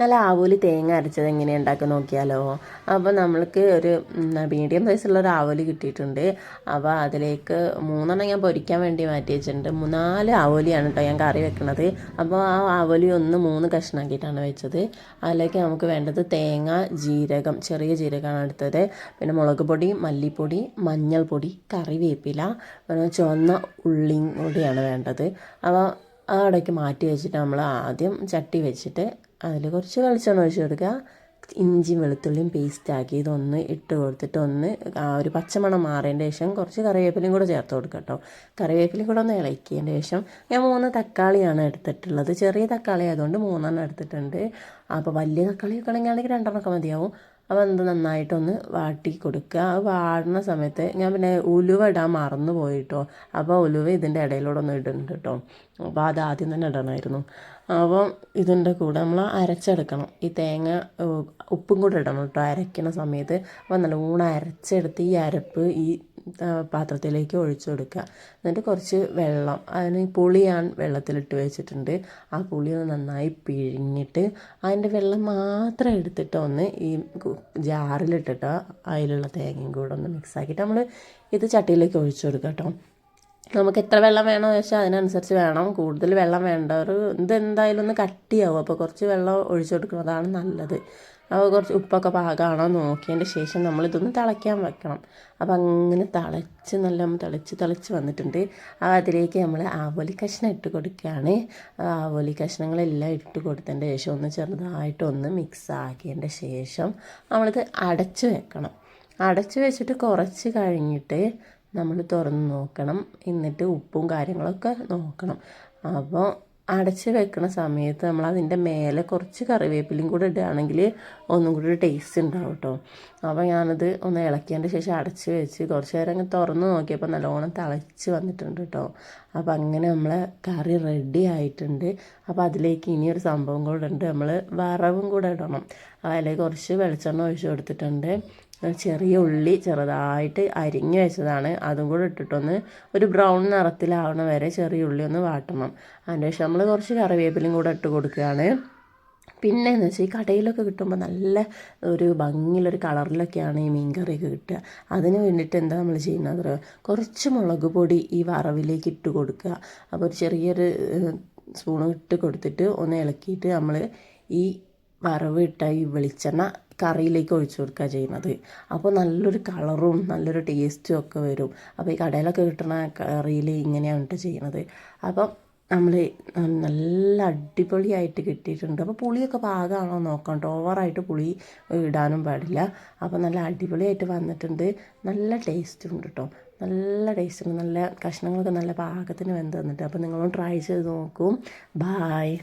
നല്ല ആവോലി തേങ്ങ അരച്ചത് എങ്ങനെയാണ് ഉണ്ടാക്കി നോക്കിയാലോ? അപ്പോൾ നമ്മൾക്ക് ഒരു മീഡിയം സൈസുള്ള ഒരു ആവോലി കിട്ടിയിട്ടുണ്ട്. അപ്പോൾ അതിലേക്ക് മൂന്നെണ്ണം ഞാൻ പൊരിക്കാൻ വേണ്ടി മാറ്റി വെച്ചിട്ടുണ്ട്. മൂന്നാൽ ആവോലിയാണ് കേട്ടോ ഞാൻ കറി വെക്കുന്നത് അപ്പോൾ ആ ആവോലി ഒന്ന് മൂന്ന് കഷ്ണാക്കിയിട്ടാണ് വെച്ചത്. അതിലേക്ക് നമുക്ക് വേണ്ടത് തേങ്ങ ജീരകം ചെറിയ ജീരകമാണ് എടുത്തത്. പിന്നെ മുളക് പൊടി മല്ലിപ്പൊടി മഞ്ഞൾപ്പൊടി കറിവേപ്പില പിന്നെ ചുവന്ന ഉള്ളിയും കൂടിയാണ് വേണ്ടത്. അപ്പോൾ ആ ഇടയ്ക്ക് മാറ്റി വെച്ചിട്ട് നമ്മൾ ആദ്യം ചട്ടി വെച്ചിട്ട് അതിൽ കുറച്ച് വെളിച്ചെണ്ണ ഒഴിച്ച് കൊടുക്കുക ഇഞ്ചിയും വെളുത്തുള്ളിയും പേസ്റ്റ് ആക്കി ഇതൊന്ന് ഇട്ട് കൊടുത്തിട്ട് ഒന്ന് ആ ഒരു പച്ചമണം മാറിയതിന്റെ ശേഷം കുറച്ച് കറിവേപ്പിലയും കൂടെ ചേർത്ത് കൊടുക്കുക കേട്ടോ. കറിവേപ്പിലയും കൂടെ ഒന്ന് ഇളക്കിയതിന്റെ ശേഷം ഞാൻ മൂന്ന് തക്കാളിയാണ് എടുത്തിട്ടുള്ളത്. ചെറിയ തക്കാളി ആയതുകൊണ്ട് മൂന്നെണ്ണം എടുത്തിട്ടുണ്ട്. അപ്പോൾ വലിയ തക്കാളി ഒക്കെ ആണെങ്കിൽ രണ്ടെണ്ണമൊക്കെ മതിയാവും. അപ്പോൾ എന്ത് നന്നായിട്ടൊന്ന് വാട്ടി കൊടുക്കുക. അത് വാടുന്ന സമയത്ത് ഞാൻ പിന്നെ ഉലുവ ഇടാൻ മറന്നു പോയിട്ടോ. അപ്പോൾ ഉലുവ ഇതിന്റെ ഇടയിലൂടെ ഒന്ന് ഇടുന്നുണ്ട് കേട്ടോ അപ്പോൾ അത് ആദ്യം തന്നെ ഇടണമായിരുന്നു. അപ്പം ഇതിന്റെ കൂടെ നമ്മൾ അരച്ചെടുക്കണം. ഈ തേങ്ങ ഉപ്പും കൂടെ ഇടണം കേട്ടോ അരയ്ക്കണ സമയത്ത്. അപ്പോൾ നല്ലോണം അരച്ചെടുത്ത് ഈ അരപ്പ് ഈ പാത്രത്തിലേക്ക് ഒഴിച്ചു കൊടുക്കുക. എന്നിട്ട് കുറച്ച് വെള്ളം അതിന് പുളി ഞാൻ വെള്ളത്തിലിട്ട് വെച്ചിട്ടുണ്ട്. ആ പുളി ഒന്ന് നന്നായി പിഴിഞ്ഞിട്ട് അതിന്റെ വെള്ളം മാത്രം എടുത്തിട്ട് ഒന്ന് ഈ ജാറിലിട്ടിട്ട് അതിലുള്ള തേങ്ങയും കൂടെ ഒന്ന് മിക്സ് ആക്കിയിട്ട് നമ്മൾ ഇത് ചട്ടിയിലേക്ക് ഒഴിച്ചു കൊടുക്കുക കേട്ടോ. നമുക്ക് എത്ര വെള്ളം വേണമെന്ന് വെച്ചാൽ അതിനനുസരിച്ച് വേണം. കൂടുതൽ വെള്ളം വേണ്ടവർ ഒരു എന്തായാലും ഒന്ന് കട്ടിയാവും. അപ്പോൾ കുറച്ച് വെള്ളം ഒഴിച്ചു കൊടുക്കുന്നതാണ് നല്ലത്. അപ്പോൾ കുറച്ച് ഉപ്പൊക്കെ പാകമാണോ നോക്കിയതിന്റെ ശേഷം നമ്മളിതൊന്ന് തിളയ്ക്കാൻ വെക്കണം. അപ്പോൾ അങ്ങനെ തിളച്ച് നല്ല തിളച്ച് തിളച്ച് വന്നിട്ടുണ്ട്. അതിലേക്ക് നമ്മൾ ആവോലി കഷ്ണം ഇട്ട് കൊടുക്കുകയാണ്. ആവോലി കഷ്ണങ്ങളെല്ലാം ഇട്ട് കൊടുത്തതിന്റെ ശേഷം ഒന്ന് ചെറുതായിട്ടൊന്ന് മിക്സ് ആക്കിയതിന്റെ ശേഷം നമ്മളിത് അടച്ച് വെക്കണം. അടച്ച് വെച്ചിട്ട് കുറച്ച് കഴിഞ്ഞിട്ട് നമ്മൾ തുറന്ന് നോക്കണം. എന്നിട്ട് ഉപ്പും കാര്യങ്ങളൊക്കെ നോക്കണം. അപ്പോൾ അടച്ച് വെക്കുന്ന സമയത്ത് നമ്മൾ അതിന്റെ മേലെ കുറച്ച് കറിവേപ്പിലയും കൂടെ ഇടുകയാണെങ്കിൽ ഒന്നും കൂടി ടേസ്റ്റ് ഉണ്ടാവും കേട്ടോ അപ്പോൾ ഞാനത് ഒന്ന് ഇളക്കിയതിന്റെ ശേഷം അടച്ച് വെച്ച് കുറച്ച് നേരം അങ്ങ് തുറന്ന് നോക്കിയപ്പോൾ നല്ലോണം തിളച്ച് വന്നിട്ടുണ്ട് കേട്ടോ അപ്പോൾ അങ്ങനെ നമ്മളെ കറി റെഡി ആയിട്ടുണ്ട്. അപ്പോൾ അതിലേക്ക് ഇനിയൊരു സംഭവം കൂടെ ഉണ്ട്. നമ്മൾ വറവും കൂടെ ഇടണം. അതിലേക്ക് കുറച്ച് വെളിച്ചെണ്ണ ഒഴിച്ച് കൊടുത്തിട്ടുണ്ട്. ചെറിയ ഉള്ളി ചെറുതായിട്ട് അരിഞ്ഞു വെച്ചതാണ്. അതും കൂടെ ഇട്ടിട്ടൊന്ന് ഒരു ബ്രൗൺ നിറത്തിലാവണ വരെ ചെറിയ ഉള്ളി ഒന്ന് വാട്ടണം. അതിന്റെ ശേഷം നമ്മൾ കുറച്ച് കറിവേപ്പിലും കൂടെ ഇട്ട് കൊടുക്കുകയാണ്. പിന്നെ എന്ന് വെച്ചാൽ ഈ കടയിലൊക്കെ കിട്ടുമ്പോൾ നല്ല ഒരു ഭംഗിയുള്ളൊരു കളറിലൊക്കെയാണ് ഈ മീൻകറിയൊക്കെ കിട്ടുക. അതിന് വേണ്ടിയിട്ട് എന്താ നമ്മൾ ചെയ്യുന്നത് കുറച്ച് മുളക് പൊടി ഈ വറവിലേക്ക് ഇട്ട് കൊടുക്കുക. അപ്പോൾ ഒരു ചെറിയൊരു സ്പൂൺ ഇട്ട് കൊടുത്തിട്ട് ഒന്ന് ഇളക്കിയിട്ട് നമ്മൾ ഈ വറവ് ഇട്ട ഈ വെളിച്ചെണ്ണ കറിയിലേക്ക് ഒഴിച്ചു കൊടുക്കുക ചെയ്യുന്നത്. അപ്പോൾ നല്ലൊരു കളറും നല്ലൊരു ടേസ്റ്റും ഒക്കെ വരും. അപ്പോൾ ഈ കടയിലൊക്കെ കിട്ടുന്ന കറിയിൽ ഇങ്ങനെയാണ് കേട്ടോ ചെയ്യുന്നത്. അപ്പം നമ്മൾ നല്ല അടിപൊളിയായിട്ട് കിട്ടിയിട്ടുണ്ട്. അപ്പോൾ പുളിയൊക്കെ പാകമാണോ നോക്കണം കേട്ടോ. ഓവറായിട്ട് പുളി ഇടാനും പാടില്ല. അപ്പോൾ നല്ല അടിപൊളിയായിട്ട് വന്നിട്ടുണ്ട്. നല്ല ടേസ്റ്റും ഉണ്ട് കേട്ടോ. നല്ല ടേസ്റ്റ് ഉണ്ട്. നല്ല കഷ്ണങ്ങളൊക്കെ നല്ല പാകത്തിന് വെന്ത് വന്നിട്ട് അപ്പോൾ നിങ്ങളും ട്രൈ ചെയ്ത് നോക്കും. ബായ്